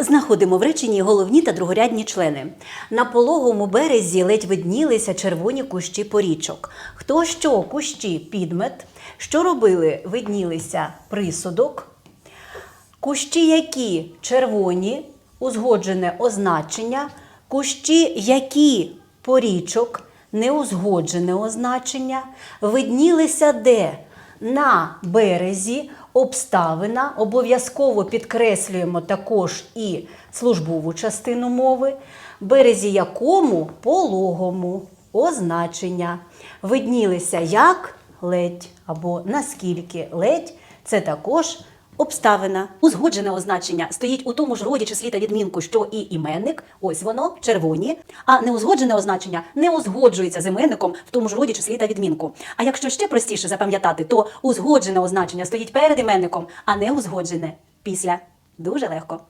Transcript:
Знаходимо в реченні головні та другорядні члени. На пологому березі ледь виднілися червоні кущі порічок. Хто що кущі підмет, що робили, виднілися присудок. Кущі, які червоні, узгоджене означення, кущі, які порічок, неузгоджене означення, виднілися де? На березі обставина, обов'язково підкреслюємо також і службову частину мови, березі якому пологому означення. Виднілися як ледь або наскільки ледь, це також Обставина, узгоджене означення стоїть у тому ж роді числі та відмінку, що і іменник, ось воно, червоні, а неузгоджене означення не узгоджується з іменником в тому ж роді числі та відмінку. А якщо ще простіше запам'ятати, то узгоджене означення стоїть перед іменником, а не узгоджене після. Дуже легко.